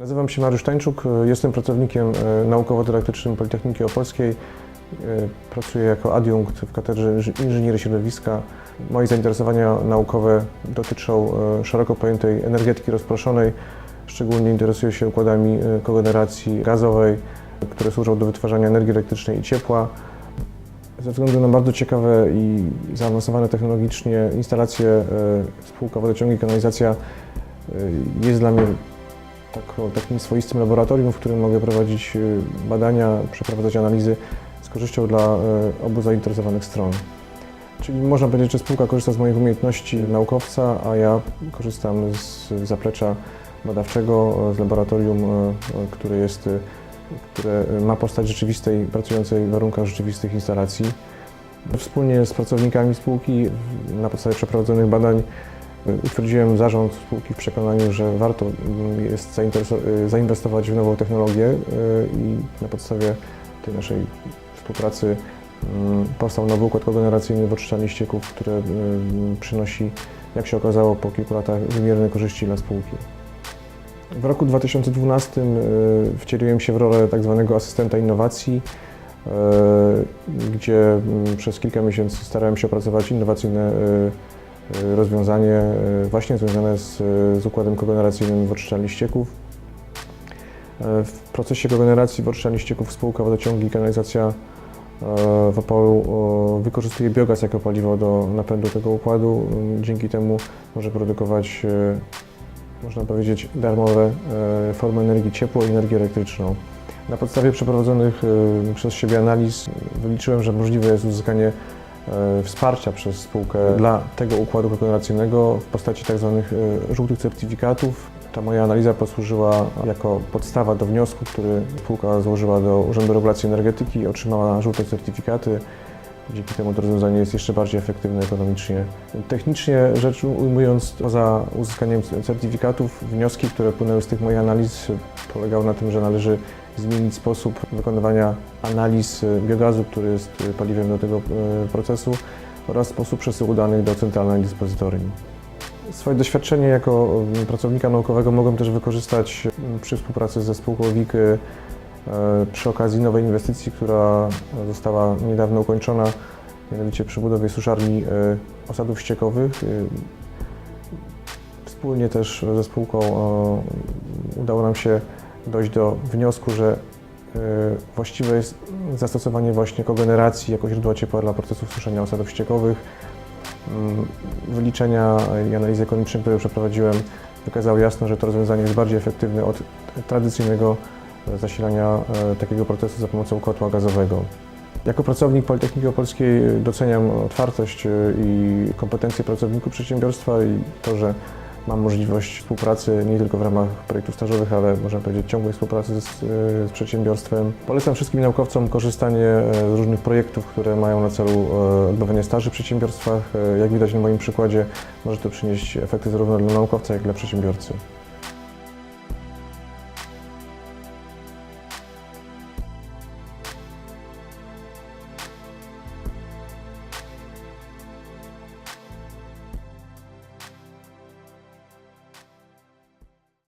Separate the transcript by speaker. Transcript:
Speaker 1: Nazywam się Mariusz Tańczuk, jestem pracownikiem e, naukowo-dydaktycznym Politechniki Opolskiej. E, Pracuję jako adiunkt w katedrze inży- inżynierii środowiska. Moje zainteresowania naukowe dotyczą e, szeroko pojętej energetyki rozproszonej. Szczególnie interesuję się układami e, kogeneracji gazowej, które służą do wytwarzania energii elektrycznej i ciepła. Ze względu na bardzo ciekawe i zaawansowane technologicznie instalacje, e, spółka Wodociągi Kanalizacja e, jest dla mnie taką, takim swoistym laboratorium, w którym mogę prowadzić y, badania, przeprowadzać analizy z korzyścią dla y, obu zainteresowanych stron. Czyli można powiedzieć, że spółka korzysta z moich umiejętności naukowca, a ja korzystam z zaplecza badawczego, y, z laboratorium, y, które jest, które ma postać rzeczywistej, pracującej w warunkach rzeczywistych instalacji. Wspólnie z pracownikami spółki na podstawie przeprowadzonych badań Utwierdziłem zarząd spółki w przekonaniu, że warto mm, jest y, zainwestować w nową technologię y, i na podstawie tej naszej współpracy mm, powstał nowy układ kogeneracyjny w oczyszczalni ścieków, który y, przynosi, jak się okazało, po kilku latach wymierne korzyści dla spółki. W roku 2012 y, wcieliłem się w rolę tak zwanego asystenta innowacji, y, gdzie mm, przez kilka miesięcy starałem się opracować innowacyjne y, y, rozwiązanie y, właśnie związane z, z układem kogeneracyjnym w oczyszczalni ścieków. E, W procesie kogeneracji w oczyszczalni ścieków spółka Wodociągi i Kanalizacja e, w Opolu e, wykorzystuje biogaz jako paliwo do napędu tego układu. Mm, Dzięki temu może produkować, e, można powiedzieć, darmowe e, formy energii ciepło i energię elektryczną. Na podstawie przeprowadzonych e, przez siebie analiz wyliczyłem, że możliwe jest uzyskanie e, wsparcia przez spółkę dla tego układu kogeneracyjnego w postaci tzw. e, żółtych certyfikatów. Ta moja analiza posłużyła jako podstawa do wniosku, który spółka złożyła do Urzędu Regulacji Energetyki, otrzymała żółte certyfikaty. Dzięki temu to rozwiązanie jest jeszcze bardziej efektywne ekonomicznie. Technicznie rzecz ujmując, poza uzyskaniem certyfikatów, wnioski, które płynęły z tych moich analiz, polegały na tym, że należy zmienić sposób wykonywania analiz e, biogazu, który jest e, paliwem do tego e, procesu oraz sposób przesyłu danych do centralnej dyspozytorium. Swoje doświadczenie jako pracownika naukowego mogłem też wykorzystać przy współpracy ze spółką WIK przy okazji nowej inwestycji, która została niedawno ukończona, mianowicie przy budowie suszarni osadów ściekowych. Wspólnie też ze spółką udało nam się dojść do wniosku, że e, właściwe jest zastosowanie właśnie kogeneracji jako źródła ciepła dla procesów suszenia osadów ściekowych. Mm, Wyliczenia i analizy ekonomiczne, które przeprowadziłem, wykazały jasno, że to rozwiązanie jest bardziej efektywne od tradycyjnego zasilania e, takiego procesu za pomocą kotła gazowego. Jako pracownik Politechniki Opolskiej doceniam otwartość e, i kompetencje pracowników przedsiębiorstwa i to, że mam możliwość współpracy nie tylko w ramach projektów stażowych, ale można powiedzieć ciągłej współpracy z, e, z przedsiębiorstwem. Polecam wszystkim naukowcom korzystanie e, z różnych projektów, które mają na celu e, odbywanie staży w przedsiębiorstwach. Jak widać na moim przykładzie, może to przynieść efekty zarówno dla naukowca, jak i dla przedsiębiorcy.